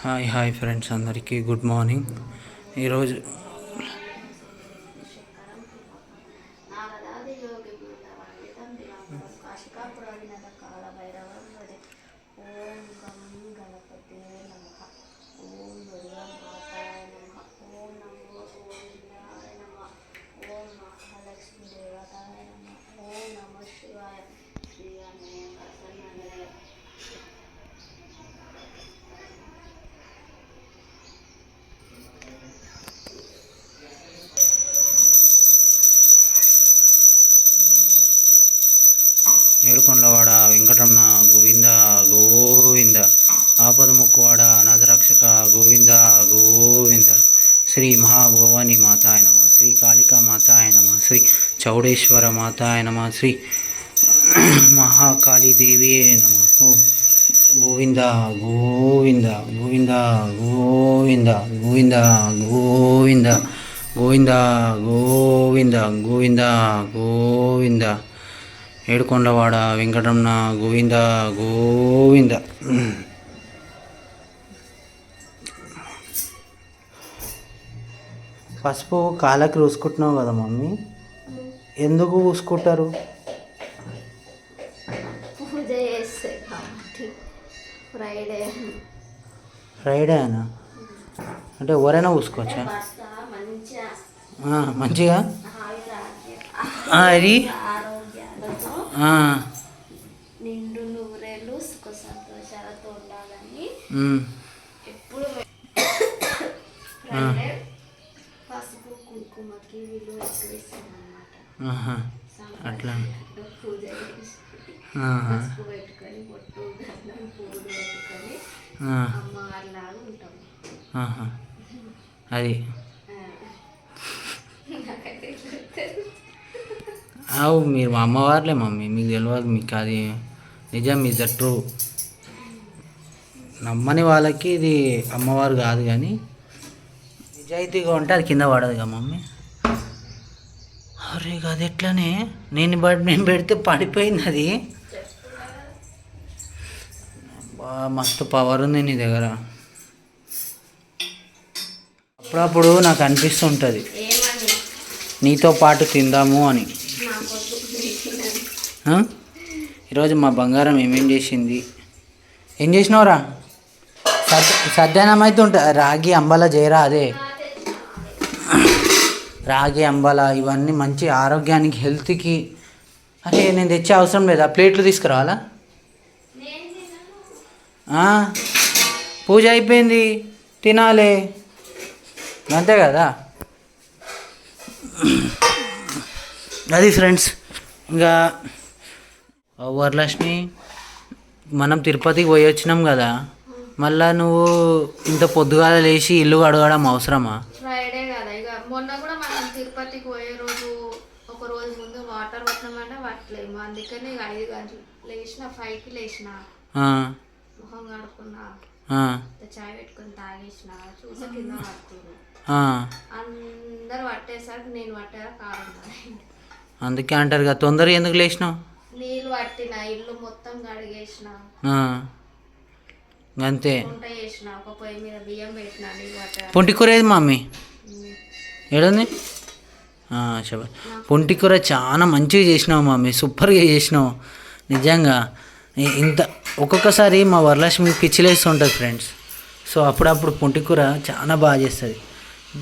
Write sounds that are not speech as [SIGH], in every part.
Hi hi friends అందరికీ good morning. ఈరోజు నారదాది యోగి వండితం దివాకరం కాశికాపురాధినత కాల భైరవం భజ ఓం గం గణపతే నమః ఓం దుర్గా మాతాయ నమః ఓం నమో గోవిందాయ నమః ఓం మహాలక్ష్మి దేవతాయ నమః ఓం నమ శివాయ శ్రీ అన్నయ్య ప్రసన్ననయ ఏడుకొండలవాడ వెంకటరమణ గోవింద గోవింద ఆపద ముక్కువాడ అనాథరక్షక గోవింద గోవింద శ్రీ మహాభవాని మాతాయ నమ శ్రీ కాళికా మాతాయ నమ శ్రీ చౌడేశ్వర మాత నమ శ్రీ మహాకాళీదేవియే నమ. గోవింద గోవింద గోవింద గోవింద గోవింద గోవింద గోవింద గోవింద గోవింద గోవింద. ఏడుకొండవాడ వెంకటరమణ గోవింద గోవింద. పసుపు కాళ్ళకి పూసుకుంటున్నావు కదా మమ్మీ. ఎందుకు పూసుకుంటారు పూజ చేస్తే కాబట్టి ఫ్రైడే ఫ్రైడే అనా? అంటే ఎవరైనా పూసుకోవచ్చా మంచిగా. అది? నిండు నూరేళ్ళు సుఖ సంతోషాలతో ఉండాలని ఎప్పుడు [COUGHS] ఆహా. అది. అవు మీరు మా అమ్మవారులే మమ్మీ. మీకు తెలియదు మీకు అది నిజం ఇస్ ద ట్రూ నమ్మని వాళ్ళకి ఇది అమ్మవారు కాదు కానీ నిజాయితీగా ఉంటే అది కింద పడదుగా మమ్మీ. అరే అది ఎట్లనే? నేను బట్ నేను పెడితే పడిపోయింది అది. మస్తు పవర్ ఉంది నీ దగ్గర. అప్పుడప్పుడు నాకు అనిపిస్తుంటుంది. నీతో పాటు తిందాము అని? ఈరోజు మా బంగారం ఏమేం చేసింది? ఏం చేసినావురా సద్యానం అయితే ఉంటా రాగి అంబల చేయరా అదే. రాగి అంబల ఇవన్నీ మంచి ఆరోగ్యానికి హెల్త్కి అరే నేను తెచ్చే అవసరం లేదా? ప్లేట్లు తీసుకురావాలా? పూజ అయిపోయింది. తినాలి. అంతే కదా? అది ఫ్రెండ్స్ ఇంకా వరలక్ష్మి మనం తిరుపతికి పోయి వచ్చినాం కదా. మళ్ళా నువ్వు ఇంత పొద్దుగాల లేచి ఇల్లు అడగడం అవసరమా ఫ్రైడే కదా ఇక మొన్న కూడా మనం తిరుపతికి పోయే రోజు ఒక రోజు ముందు వాటర్ పట్టినామంటే పట్టలేము అందుకని ఐదు గంటలు లేచిన ఫైవ్కి లేచిన మొహం కడుక్కున్నా చాయ్ పెట్టుకొని తాగేసిన చూసా కింద. అందరు పట్టేసరికి నేను పట్టేదా కారం తాగింది. అందుకే అంటారు కదా తొందరగా ఎందుకు లేచినావు? నీళ్ళు పట్టిన ఇల్లు మొత్తం కడిగేసిన. అంతే. పొంటి కూర ఏది మమ్మీ ఏడుంది? చెప్ప పొంటి కూర చాలా మంచిగా చేసినావు మమ్మీ సూపర్గా చేసినావు. నిజంగా. ఇంత ఒక్కొక్కసారి మా వరలక్ష్మి పిచ్చిలేస్తుంటుంది ఫ్రెండ్స్. సో అప్పుడప్పుడు పొంటి కూర చాలా బాగా చేస్తుంది.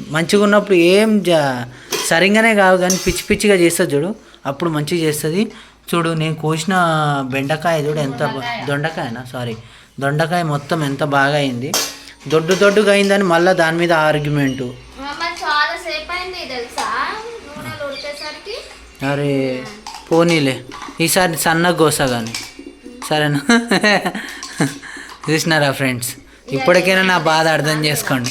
మంచిగా ఉన్నప్పుడు ఏం జా సరిగానే కాదు కానీ పిచ్చి పిచ్చిగా చేస్తుంది చూడు. అప్పుడు మంచిగా చేస్తుంది. చూడు నేను కోసిన బెండకాయ చూడు ఎంత దొండకాయనా? సారీ. దొండకాయ మొత్తం ఎంత బాగా అయింది. దొడ్డు దొడ్డుగా అయిందని మళ్ళీ దాని మీద ఆర్గ్యుమెంటు. అరే పోనీలే. ఈసారి సన్నగా కోసా కానీ సరేనా? చూసినారా ఫ్రెండ్స్? ఇప్పటికైనా నా బాధ అర్థం చేసుకోండి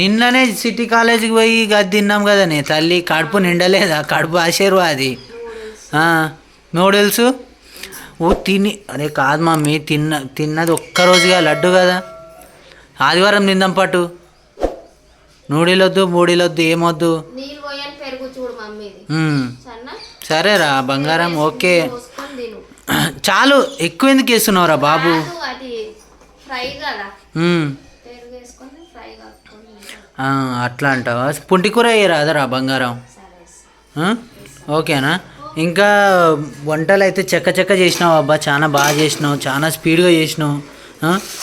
నిన్ననే సిటీ కాలేజీకి పోయి గది తిన్నాం కదా నీ తల్లి కడుపు నిండలేదా? కడుపు ఆశీర్వాది నూడిల్స్? ఓ తిని అరే కాదు మమ్మీ తిన్న తిన్నది ఒక్కరోజుగా లడ్డు కదా. ఆదివారం తిందాం పట్టు. నూడిలొద్దు మూడిలొద్దు ఏమొద్దు? నీళ్ళు పోయని పెరుగు చూడు మమ్మీది. ఉమ్. సన్న సరేరా బంగారం ఓకే. [CLEARS THROAT] చాలు ఎక్కువ ఎందుకు వేస్తున్నావురా బాబు? అది ఫ్రై కదా. పెరుగు వేసుకొని ఫ్రై అట్లా అంటావా? పుంటి కూర రాదరా బంగారం? ఓకేనా? ఇంకా వంటలు అయితే చెక్క చెక్క చేసినావు అబ్బా. చాలా బాగా చేసినావు చాలా స్పీడ్గా చేసినావు?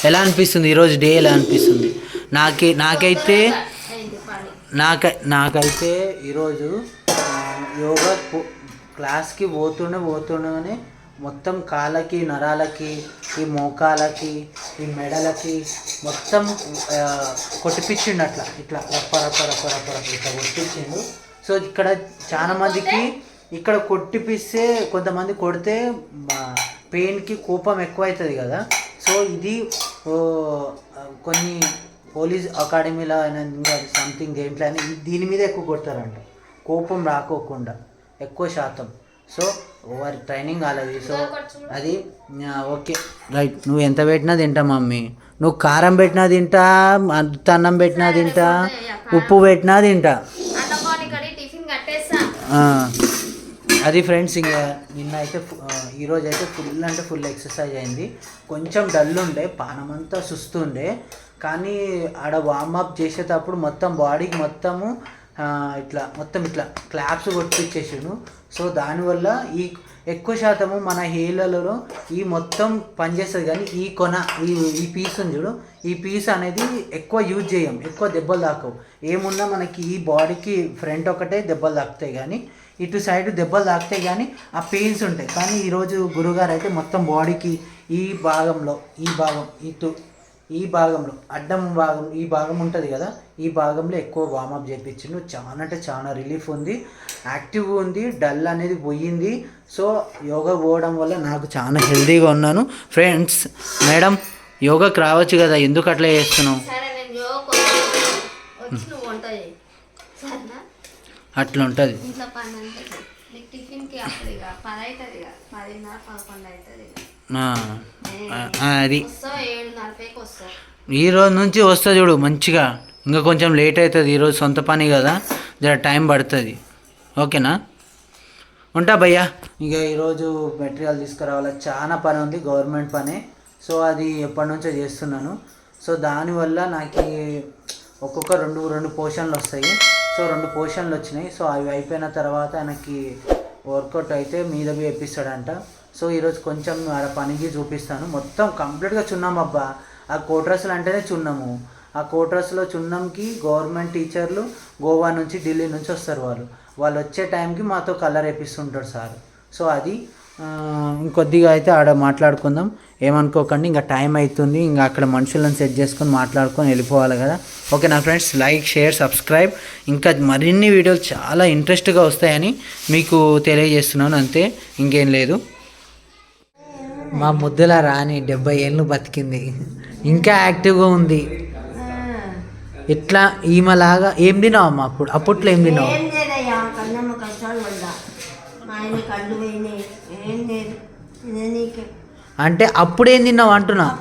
ఎలా అనిపిస్తుంది? ఈరోజు డే ఎలా అనిపిస్తుంది? నాకే నాకైతే నాక నాకైతే ఈరోజు యోగా పో- క్లాస్కి పోతుండే పోతుండగానే మొత్తం కాళ్ళకి నరాలకి ఈ మోకాలకి ఈ మెడలకి మొత్తం కొట్టిపించిండు అట్లా ఇట్లా రప్ప రప్ప రప్ప రప్ప రప్ప ఇట్లా కొట్టిపించిండు సో ఇక్కడ చాలామందికి ఇక్కడ కొట్టిపిస్తే కొంతమంది కొడితే పెయిన్కి కోపం ఎక్కువ అవుతుంది కదా. సో ఇది కొన్ని పోలీస్ అకాడమీలో అయినా ఇంకా సంథింగ్ దేంట్లో అయినా దీని మీద ఎక్కువ కొడతారంట. కోపం రాకోకుండా ఎక్కువ శాతం. సో వారి ట్రైనింగ్ అలాది సో అది ఓకే. రైట్ నువ్వు ఎంత పెట్టినా తింటా మమ్మీ. నువ్వు కారం పెట్టినా తింటా అన్నం పెట్టినా తింటా ఉప్పు పెట్టినా తింటా. అది ఫ్రెండ్స్ ఇంకా నిన్న అయితే ఈరోజు అయితే ఫుల్ అంటే ఫుల్ ఎక్సర్సైజ్ అయింది. కొంచెం డల్ ఉండే పానమంతా సుస్తుండే. కానీ ఆడ వార్మప్ చేసేటప్పుడు మొత్తం బాడీకి మొత్తము ఇట్లా మొత్తం ఇట్లా క్లాప్స్ కొట్టించేసాడు సో దానివల్ల ఈ ఎక్కువ శాతము మన హేళ్ళలో ఈ మొత్తం పనిచేస్తుంది కానీ ఈ కొన ఈ ఈ పీస్ ఉంది చూడు. ఈ పీస్ అనేది ఎక్కువ యూజ్ చేయం ఎక్కువ దెబ్బలు తాకవు. ఏమున్నా మనకి ఈ బాడీకి ఫ్రంట్ ఒకటే దెబ్బలు తాకుతాయి కానీ ఇటు సైడ్ దెబ్బలు తాకుతాయి కానీ ఆ పెయిన్స్ ఉంటాయి. కానీ ఈరోజు గురుగారు అయితే మొత్తం బాడీకి ఈ భాగంలో ఈ భాగం ఇటు ఈ భాగంలో అడ్డం భాగం ఈ భాగం ఉంటుంది కదా ఈ భాగంలో ఎక్కువ వార్మప్ చేయించిండు చాలా అంటే చాలా రిలీఫ్ ఉంది. యాక్టివ్గా ఉంది డల్ అనేది పోయింది. సో యోగా పోవడం వల్ల నాకు చాలా హెల్తీగా ఉన్నాను. ఫ్రెండ్స్ మేడం యోగాకి రావచ్చు కదా ఎందుకు అట్లా చేస్తున్నావు? అట్లా ఉంటుంది. అది. వస్తావు ఏడు నలభైకి వస్తావు ఈ రోజు నుంచి వస్తా చూడు మంచిగా. ఇంకా కొంచెం లేట్ అవుతుంది ఈరోజు సొంత పని కదా జర టైం పడుతుంది. ఓకేనా? ఉంటా భయ్యా. ఇక ఈరోజు మెటీరియల్ తీసుకురావాలి. చాలా పని ఉంది గవర్నమెంట్ పని. సో అది ఎప్పటి నుంచో చేస్తున్నాను. సో దానివల్ల నాకు ఒక్కొక్క రెండు రెండు పోర్షన్లు వస్తాయి. సో రెండు పోర్షన్లు వచ్చినాయి. సో అవి అయిపోయిన తర్వాత ఆయనకి వర్కౌట్ అయితే మీద ఎప్పిస్తాడంట సో ఈరోజు కొంచెం ఆడ పనికి చూపిస్తాను. మొత్తం కంప్లీట్గా చున్నాం అబ్బా. ఆ కోట్రస్లు అంటేనే చున్నాము. ఆ కోట్రస్లో చున్నంకి గవర్నమెంట్ టీచర్లు గోవా నుంచి ఢిల్లీ నుంచి వస్తారు వాళ్ళు. వాళ్ళు వచ్చే టైంకి మాతో కలర్ వేపిస్తుంటారు సార్. సో అది ఇంకొద్దిగా అయితే ఆడ మాట్లాడుకుందాం. ఏమనుకోకండి ఇంకా టైం అవుతుంది ఇంకా అక్కడ మనుషులను సెట్ చేసుకొని మాట్లాడుకొని వెళ్ళిపోవాలి కదా. ఓకే నా ఫ్రెండ్స్ లైక్ షేర్ సబ్స్క్రైబ్. ఇంకా మరిన్ని వీడియోలు చాలా ఇంట్రెస్ట్గా వస్తాయని మీకు తెలియజేస్తున్నాను అంతే. ఇంకేం లేదు. మా ముద్దుల రాణి డెబ్బై ఏళ్ళు బతికింది. ఇంకా యాక్టివ్గా ఉంది. ఇట్లా ఈమెలాగా ఏం తినావు అమ్మ అప్పుడు? అప్పట్లో ఏం తినావు అంటే అప్పుడు తిన్నావు అంటున్నా?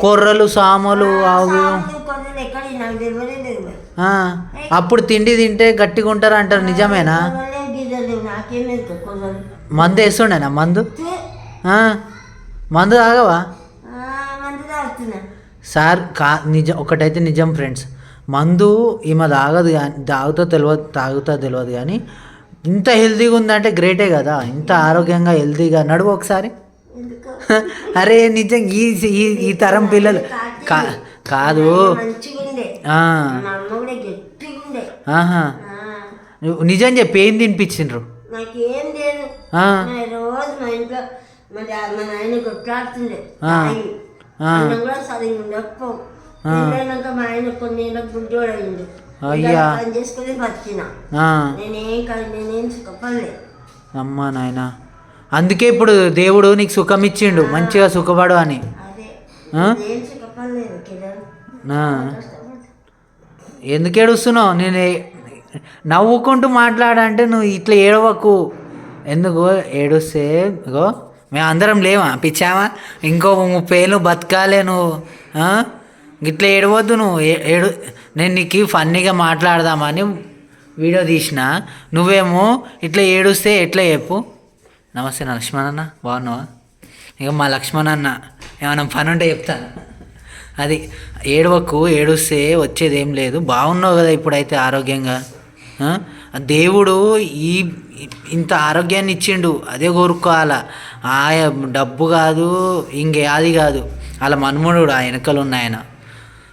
కొర్రలు సామలు అవి సాములు కొర్రలు ఎక్కడ నాకు తెలియదే తెలియదు. ఆ, అప్పుడు తిండి తింటే గట్టిగా ఉంటారు అంటారు నిజమేనా? మందు వేస్తుండేనా? మందు? మందు తాగవా? సార్ కా నిజం ఒకటైతే నిజం ఫ్రెండ్స్. మందు ఈమె తాగదు కానీ తాగుతా తెలియదు తాగుతా తెలియదు కానీ ఇంత హెల్తీగా ఉందంటే గ్రేటే కదా. ఇంత ఆరోగ్యంగా హెల్తీగా. నడువు ఒకసారి. [LAUGHS] అరే నిజం ఈ ఈ తరం పిల్లలు కా కాదు. నిజం చెప్పి ఏం తినిపించిండ్రు? మా కూడా సరిగ్గా పెళ్ళైనాక మా ఆయన కొన్ని గుడ్డోడు అయింది అయ్యా. పని చేసుకుని బతికిన. ఆ, నేనేం కాదు నేనేం సుఖపడలే. అమ్మా నాయన. అందుకే ఇప్పుడు దేవుడు నీకు సుఖం ఇచ్చిండు. మంచిగా సుఖపడు అని. ఎందుకు ఏడుస్తున్నావు? నేను నవ్వుకుంటూ మాట్లాడంటే నువ్వు ఇట్లా ఏడవకు. ఎందుకు? ఏడుస్తే ఇగో మేము అందరం లేవా? పిచ్చామా ఇంకో ముప్పై ఏళ్ళు బతకాలే నువ్వు ఆ? ఇట్లా ఏడవద్దు నువ్వు. ఏడు నేను నీకు ఫన్నీగా మాట్లాడదామని వీడియో తీసిన. నువ్వేమో ఇట్లా ఏడుస్తే ఎట్లా చెప్పు? నమస్తే నా లక్ష్మణ్ అన్న బాగున్నావా? ఇక మా లక్ష్మణ్ అన్న ఏమైనా పని ఉంటే చెప్తాను అది ఏడవకు ఏడుస్తే వచ్చేది ఏం లేదు. బాగున్నావు కదా ఇప్పుడైతే ఆరోగ్యంగా దేవుడు ఈ ఇంత ఆరోగ్యాన్ని ఇచ్చిండు. అదే కోరుకోవాలా? ఆ డబ్బు కాదు ఇంకే అది కాదు. అలా మన్ముడు ఆ వెనకలు ఉన్న ఆయన.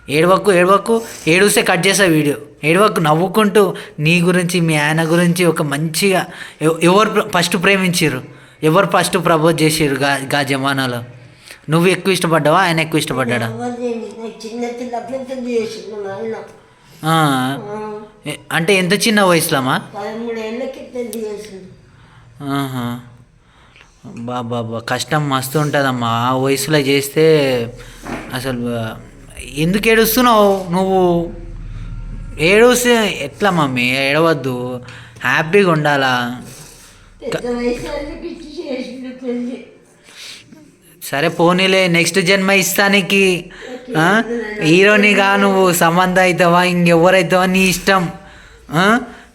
ఏడవకు ఏడవకు ఏడుస్తే కట్ చేసా వీడియో. ఏడవకు నవ్వుకుంటూ నీ గురించి మీ ఆయన గురించి ఒక మంచిగా ఎవ- ఎవరు ఫస్ట్ ప్రేమించారు ఎవరు ఫస్ట్ ప్రపోజ్ చేసారు గా గా జమానాలో? నువ్వు ఎక్కువ ఇష్టపడ్డావా? ఆయన ఎక్కువ ఏ- అంటే ఎంత చిన్న వయసులోమా పదమూడు ఏళ్ళకి పెద్ద చేసిండు ఆహా. బా బాబా కష్టం మస్తు ఉంటుందమ్మా. ఆ వయసులో చేస్తే అసలు ఎందుకు ఏడుస్తున్నావు నువ్వు? ఏడుస్తే ఎట్లా మమ్మీ ఏడవద్దు. హ్యాపీగా ఉండాలా? సరే పోనీలే నెక్స్ట్ జన్మ ఇస్తానికి? హీరోనిగా నువ్వు సంబంధ అవుతావా ఇంకెవరైతావా నీ ఇష్టం?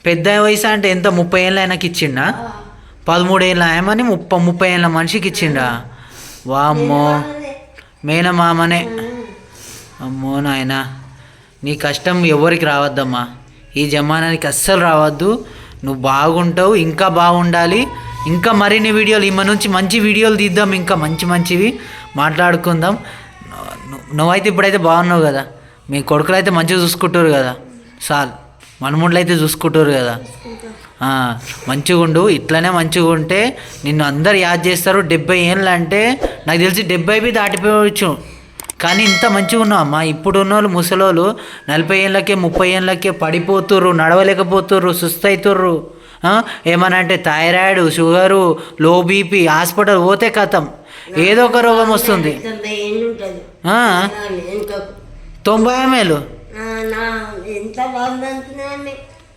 పెద్ద వయసు అంటే ఎంత ముప్పై ఏళ్ళ ఆయనకి ఇచ్చిండా పదమూడు ఏళ్ళ ఆయమని ముప్పై ముప్పై ఏళ్ళ మనిషికి ఇచ్చిండా వామ్మో. మేనమామనే. అమ్మో నాయన. నీ కష్టం ఎవరికి రావద్దమ్మా. ఈ జమానానికి అస్సలు రావద్దు. నువ్వు బాగుంటావు ఇంకా బాగుండాలి. ఇంకా మరిన్ని వీడియోలు ఈమె నుంచి మంచి వీడియోలు తీద్దాం ఇంకా మంచి మంచివి మాట్లాడుకుందాం. నువ్వైతే ఇప్పుడైతే బాగున్నావు కదా. మీ కొడుకులు అయితే మంచిగా చూసుకుంటారు కదా. సాల్ మనముండ్లు అయితే చూసుకుంటారు కదా. మంచిగా ఉండు. ఇట్లనే మంచిగా ఉంటే నిన్ను అందరు యాద్ చేస్తారు. డెబ్బై ఏళ్ళు అంటే నాకు తెలిసి డెబ్బై బి దాటిపోవచ్చు. కానీ ఇంత మంచిగా ఉన్నావు అమ్మా. ఇప్పుడు ఉన్న వాళ్ళు ముసలోళ్ళు నలభై ఏళ్ళకే ముప్పై ఏళ్ళకే పడిపోతుర్రు నడవలేకపోతుర్రు సుస్తవుతుర్రు ఏమన్నా అంటే thyroid sugar low BP hospital పోతే కథం ఏదో ఒక రోగం వస్తుంది. తొంభై ఏళ్ళు.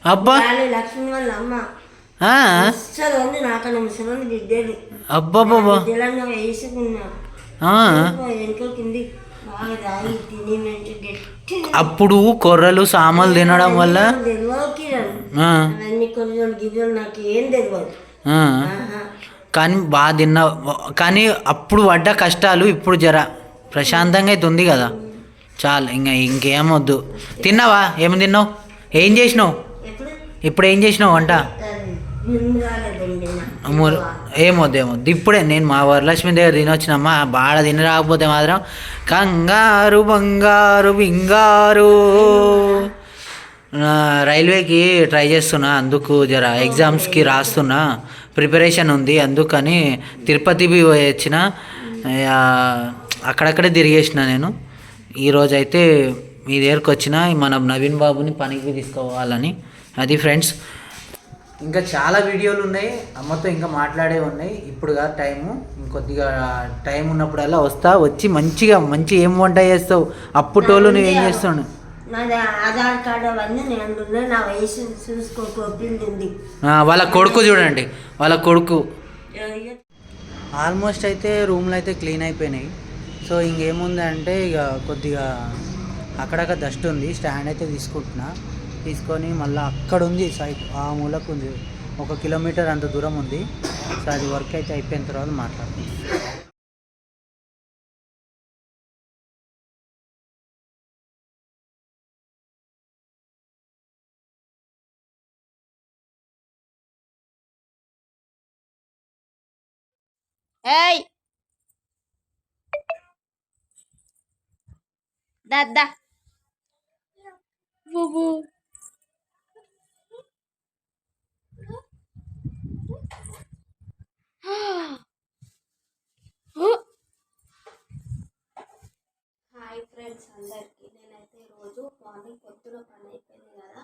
అబ్బా. లక్ష్మి వాళ్ళ అమ్మ. నాకన్నా ముసలి బిడ్డలు అప్పుడు కొర్రలు సామలు తినడం వల్ల. కానీ బాగా తిన్నా కానీ అప్పుడు పడ్డ కష్టాలు ఇప్పుడు జర ప్రశాంతంగా అయితే ఉంది కదా. చాలు ఇంకా ఇంకేమొద్దు తిన్నావా? ఏమి తిన్నావు? ఏం చేసినావు? ఇప్పుడు ఏం చేసినావు వంట? ఏమొద్దు ఏమొద్దు ఇప్పుడే నేను మా వరలక్ష్మి దగ్గర తినొచ్చినమ్మా. బాగా తిని రాకపోతే మాత్రం కంగారు బంగారు బింగారు రైల్వేకి ట్రై చేస్తున్నా అందుకు జర ఎగ్జామ్స్కి రాస్తున్నా. ప్రిపరేషన్ ఉంది అందుకని తిరుపతి వచ్చిన అక్కడక్కడే తిరిగేసిన నేను. ఈరోజు అయితే మీ దగ్గరకు వచ్చిన మన నవీన్ బాబుని పనికి తీసుకోవాలని. అది ఫ్రెండ్స్. ఇంకా చాలా వీడియోలు ఉన్నాయి. అమ్మతో ఇంకా మాట్లాడే ఉన్నాయి. ఇప్పుడు కాదు టైము. ఇంకొద్దిగా టైం ఉన్నప్పుడల్లా వస్తా. వచ్చి మంచిగా మంచి ఏం వంట చేస్తావు? అప్పుటోళ్ళు నువ్వేం చేస్తాను నాది ఆధార్ కార్డు అవన్నీ నేను నా వయసు వాళ్ళ కొడుకు చూడండి. వాళ్ళ కొడుకు. ఆల్మోస్ట్ అయితే రూమ్లు అయితే క్లీన్ అయిపోయినాయి. సో ఇంకేముంది అంటే ఇక కొద్దిగా అక్కడక్కడ డస్ట్ ఉంది. స్టాండ్ అయితే తీసుకుంటున్నా. తీసుకొని మళ్ళీ అక్కడ ఉంది సైడ్ ఆ మూలకు ఉంది ఒక కిలోమీటర్ అంత దూరం ఉంది. సో అది వర్క్ అయితే అయిపోయిన తర్వాత మాట్లాడుకుందాం ఏయ్! దద్దా బుబు [GASPS] హాయ్ ఫ్రెండ్స్ అందరికీ. నేనైతే రోజు మార్నింగ్ పొద్దున పని అయిపోయింది కదా.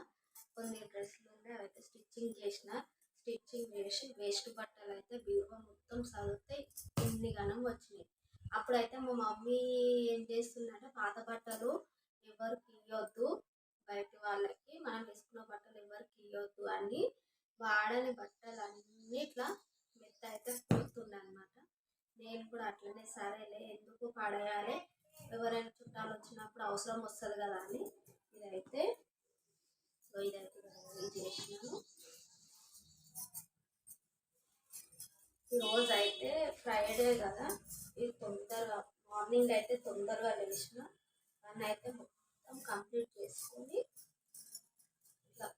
కొన్ని డ్రెస్సులు ఉన్నాయి. అవైతే స్టిచ్చింగ్ చేసిన. స్టిచ్చింగ్ చేసి వేస్ట్ బట్టలు అయితే బీరువా మొత్తం చదివితే ఇన్ని గణం వచ్చినాయి. అప్పుడైతే మా మమ్మీ ఏం చేస్తుందంటే పాత బట్టలు ఎవరికి ఇవ్వద్దు బయట వాళ్ళకి మనం వేసుకున్న బట్టలు ఎవరికి ఇవ్వద్దు అని వాడని బట్టలు అన్నీ ఇట్లా మెత్త అయితే పోతుంది అనమాట నేను కూడా అట్లనే సరేలే ఎందుకు పడేయాలి? ఎవరైనా చుట్టాలు వచ్చినప్పుడు అవసరం వస్తుంది కదా అని ఇదైతే సో ఇదైతే చేసినాను. రోజు అయితే ఫ్రైడే కదా ఇది తొందరగా మార్నింగ్ అయితే తొందరగా లేచిన. పని అయితే మొత్తం కంప్లీట్ చేసుకొని ఇట్లా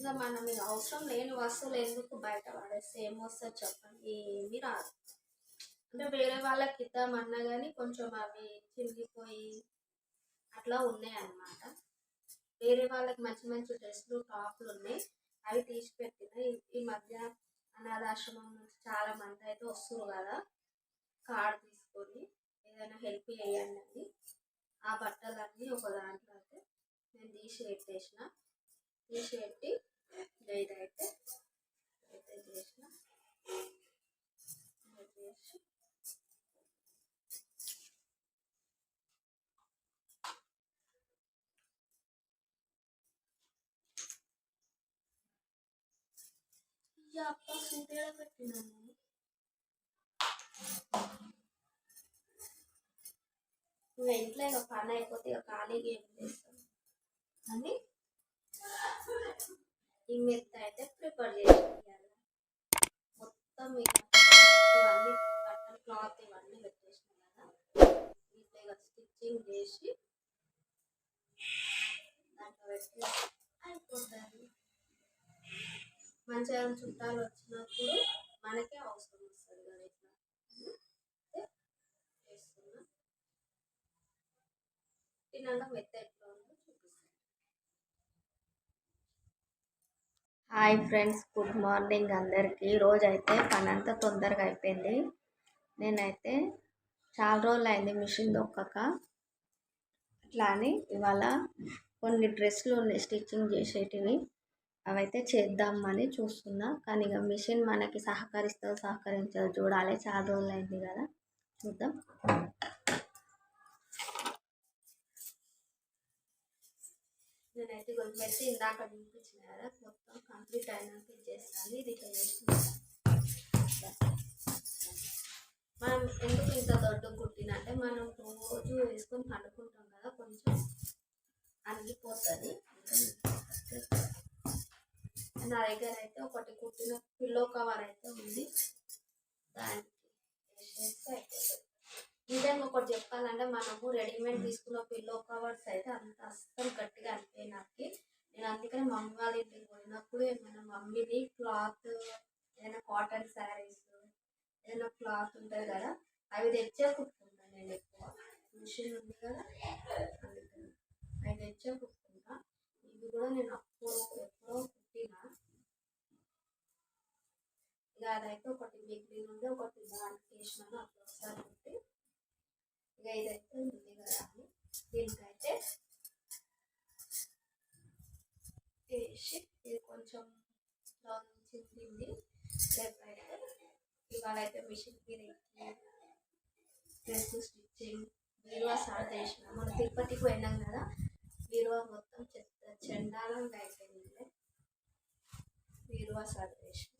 ఉంది. ఇంకా మనం ఇక అవసరం లేని వస్తువులు ఎందుకు బయట పడేస్తే ఏమొస్తుంది చెప్పండి. ఏమీ రాదు. అంటే వేరే వాళ్ళకి ఇద్దామన్నా కానీ కొంచెం అవి చిరిగిపోయి అట్లా ఉన్నాయి అన్నమాట వేరే వాళ్ళకి మంచి మంచి డ్రెస్సులు టాప్లు ఉన్నాయి. అవి తీసి పెట్టిన. ఈ- ఈ మధ్య అనాథాశ్రమం నుంచి చాలా మంది అయితే వస్తున్నారు కదా. కార్డు తీసుకొని ఏదైనా హెల్ప్ చేయండి అని. ఆ బట్టలన్నీ ఒక దాంట్లో అయితే నేను తీసి పెట్టేసిన. తీసి పెట్టి ఇదైతే అయితే చేసిన. ఇది చేసి అప్ప సూపేడ ఇంట్లో ఇక పని అయిపోతే ఇక ఖాళీగా ఏం చేస్తాం అని ఈ మెత్త అయితే ప్రిపేర్ చేసేయాలి మొత్తం ఇవన్నీ బట్టలు క్లాత్ ఇవన్నీ పెట్టేసినాం కదా ఇట్లా స్టిచ్చింగ్ చేసి దాంట్లో పెట్టి అయిపోతుంది మంచిగా చుట్టాలు వచ్చినప్పుడు మనకే అవసరం వస్తుంది కదా ఇట్లా. చేస్తున్నా. తిన్నాక మెత్త ఎట్లా ఉందో చూపిస్తాను హాయ్ ఫ్రెండ్స్ గుడ్ మార్నింగ్ అందరికీ. రోజు అయితే పని అంతా తొందరగా అయిపోయింది. నేనైతే చాలా రోజులు అయింది మిషన్ దొక్కక. అట్లా అని ఇవాళ కొన్ని డ్రెస్సులు ఉన్నాయి స్టిచ్చింగ్ చేసేటివి. అవైతే చేద్దామని చూస్తున్నా. కానీ ఇక మిషన్ మనకి సహకరిస్తా సహకరించదు. చూడాలి చాలా రోజులు అయింది కదా. చూద్దాం. నేనైతే గొంతు పెట్టి ఇందాక చూపించిన కదా మొత్తం కంప్లీట్ అయినాక ఇచ్చేస్తాను ఇది ఇట్లా చేసుకుంటాను మనం ఎందుకు ఇంత దొడ్డు కుట్టినంటే మనం రోజు వేసుకొని పండుకుంటాం కదా కొంచెం అరిగిపోతుంది నా దగ్గర అయితే ఒకటి కుట్టిన పిల్లో కవర్ అయితే ఉంది. దానికి వేసేస్తే అయిపోతుంది. నిజంగా ఒకటి చెప్పాలంటే మనము రెడీమేడ్ తీసుకున్న పిల్లో కవర్స్ అయితే అంత అస్సలు గట్టిగా అనిపోయి నాకు. నేను అందుకని మమ్మీ వాళ్ళ ఇంటికి పోయినప్పుడు ఏమైనా మమ్మీది క్లాత్ ఏదైనా కాటన్ శారీస్ ఏదైనా క్లాత్ ఉంటుంది కదా అవి తెచ్చే కుట్టుకుంటాను నేను ఎక్కువ. మిషన్ ఉంది కదా అందుకని అవి తెచ్చే కుట్టుకుంటా ఇవి కూడా నేను అప్పుడు ఎప్పుడో కుట్టినా. ఇక అదైతే ఒకటి మిగిలిన ఉంది ఒకటి దానికి వేసినాను అప్పుడు ఒకసారి కుట్టి ఇక ఇదైతే ఉంది కదా దీనికైతే వేసి ఇది కొంచెం చింది రేపైతే ఇవాళ అయితే మిషన్ మీద డ్రెస్ స్టిచ్చింగ్ బీరువా సార్ చేసిన. మనం తిరుపతికి పోయినాం కదా బీరువా మొత్తం చెత్త చెండాలంగా అయిపోయింది. బీరువా సార్ చేసిన.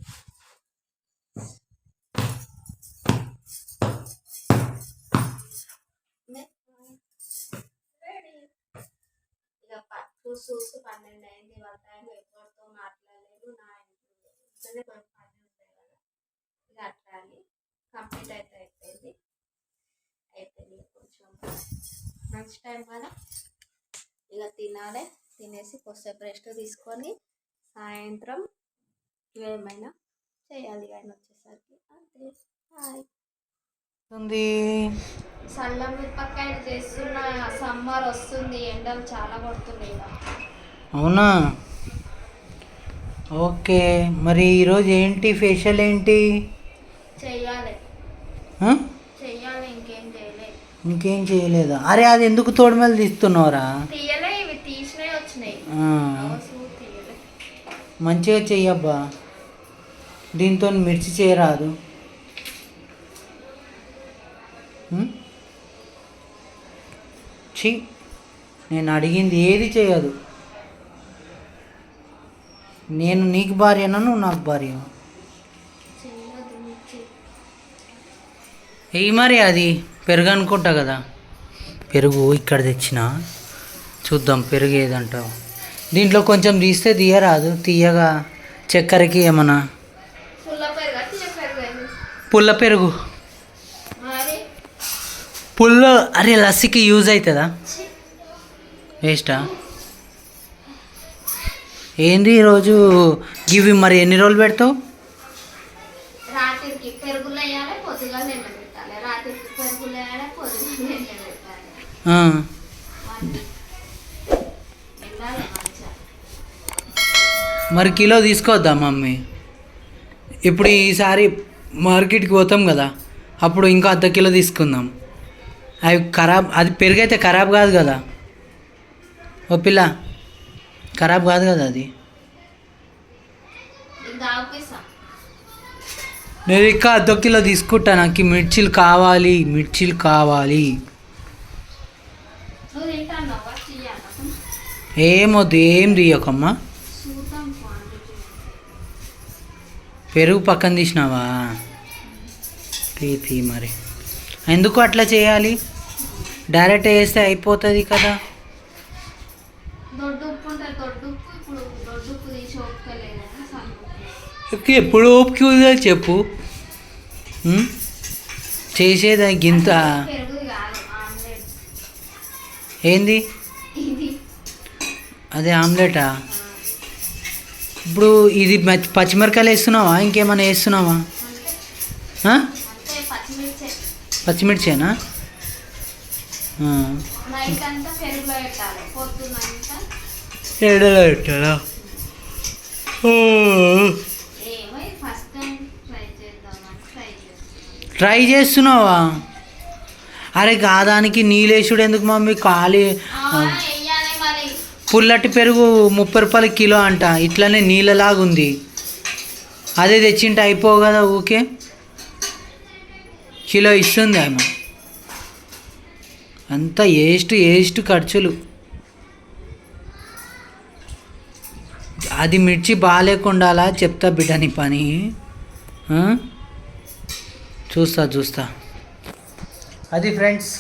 చూసి పన్నెండు అయింది వాళ్ళ టైం ఎవరితో మాట్లాడలేదు నా ఇంట్లో ఇంట్లోనే కొన్ని పని ఉంటాయి కదా. ఇక అట్లా అని కంప్లీట్ అయితే అయిపోయింది. అయిపోయింది కొంచెం లంచ్ టైం కదా. ఇలా తినాలి తినేసి కొద్దిసేపు రెస్ట్ తీసుకొని సాయంత్రం ఏమైనా చేయాలి ఆయన వచ్చేసరికి. అంతే హాయ్ మిరపకాయలు చేస్తున్న సమ్మర్ వస్తుంది ఎండలు చాలా ఇక. అవునా? ఓకే మరి ఈరోజు ఏంటి ఫేషియల్ ఏంటి? ఇంకేం చేయలే. ఇంకేం చేయలేదా? అరే అది ఎందుకు తోడుమేలు తీస్తున్నావురా? తీయలే ఇవి తీసినవి వచ్చినాయి. మంచిగా చెయ్యబ్బా. దీంతో మిర్చి చేయరాదు. ఛీ నేను అడిగింది ఏది చేయదు. నేను నీకు భార్యనా నువ్వు నాకు భార్య ఏ మరి అది పెరుగు అనుకుంటా కదా. పెరుగు ఇక్కడ తెచ్చిన? చూద్దాం పెరుగు ఏదంటావు? దీంట్లో కొంచెం తీస్తే తీయరాదు తీయగా చక్కెరకి ఏమన్నా? పుల్ల పెరుగా తీయ పుల్ల పెరుగు మరి పుల్ల అరే లస్సీకి యూజ్ అవుతుందా వేస్టా? ఏంది ఈరోజు ఇవి మరి ఎన్ని రోజులు పెడతావు? మరి కిలో తీసుకోవద్దా మమ్మీ? ఇప్పుడు ఈసారి మార్కెట్కి పోతాం కదా అప్పుడు ఇంకా అర్ధ కిలో తీసుకుందాం. అవి ఖరాబ్ అది పెరుగైతే ఖరాబ్ కాదు కదా. ఓ పిల్ల ఖరాబ్ కాదు కదా అది. నేను ఇంకా అర్ధ కిలో తీసుకుంటా నాకు మిర్చీలు కావాలి మిర్చీలు కావాలి. ఏమొద్దు ఏం తీయకమ్మా. పెరుగు పక్కన తీసినావా? తీ తీ మరి. ఎందుకు అట్లా చేయాలి? డైరెక్ట్ వేస్తే అయిపోతుంది కదా. ఎప్పుడు ఓపిక చెప్పు? చేసేది గింత? ఏంది? అదే ఆమ్లెటా? ఇప్పుడు ఇది పచ్చిమిరకాయలు వేస్తున్నావా? ఇంకేమైనా వేస్తున్నావా అంటే ఆ? అంటే పచ్చిమిర్చి పచ్చిమిర్చేనా? పెరుగులో పెట్టాలి. ట్రై చేస్తున్నావా? అరే కాదానికి నీలేశుడు ఎందుకు మమ్మీ ఖాళీ? పుల్లటి పెరుగు ముప్పై రూపాయల కిలో అంట. ఇట్లనే నీళ్ళలాగా ఉంది అదే తెచ్చింటే అయిపోవు కదా ఊకే? కిలో ఇస్తుంది ఆమె. అంత ఏస్ట్ ఏస్ట్ ఖర్చులు. అది మిర్చి బాగాలేకుండాలా చెప్తా బిడ్డ నీ పని? చూస్తా చూస్తా. అది ఫ్రెండ్స్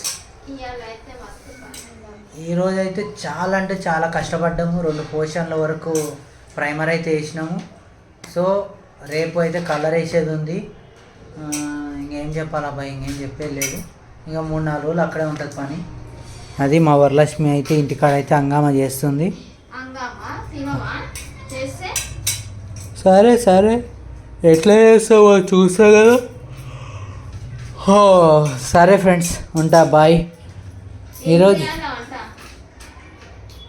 ఈరోజు అయితే చాలా అంటే చాలా కష్టపడ్డాము. రెండు పోర్షన్ల వరకు ప్రైమర్ అయితే వేసినాము. సో రేపు అయితే కలర్ వేసేది ఉంది. ఇంకేం చెప్పాలి అబ్బాయి ఇంకేం చెప్పేది లేదు. ఇంకా మూడు నాలుగు రోజులు అక్కడే ఉంటుంది పని. అది మా వరలక్ష్మి అయితే ఇంటికాడ అయితే హంగామా? చేస్తుంది సరే సరే. ఎట్లా చేస్తావో చూస్తా కదా. హో, సరే ఫ్రెండ్స్ ఉంటా బాయ్. ఈరోజు ఏం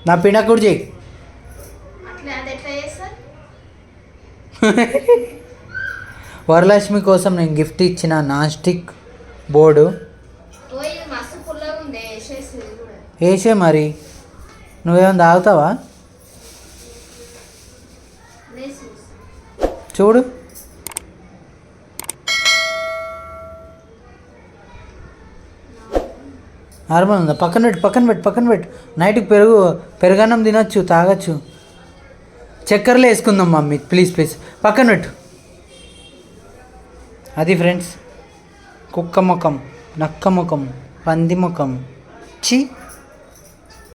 నా పిండకుడు చెయ్యి [LAUGHS] అట్లా అది ఎట్లా చేస్తారు వరలక్ష్మి కోసం నేను గిఫ్ట్ ఇచ్చిన నాన్ స్టిక్ బోర్డు వేసే మరి. నువ్వేమైనా తాగుతావా. చూడు. నార్మల్ ఉందా? పక్కన పెట్టు పక్కన పెట్టు పక్కన పెట్టు. నైట్కి పెరుగు పెరుగన్నం తినొచ్చు తాగొచ్చు. చక్కెరలో వేసుకుందాం మమ్మీ. Please please. పక్కన పెట్టు. అది ఫ్రెండ్స్ కుక్క ముఖం నక్క ముఖం పంది ముఖం చి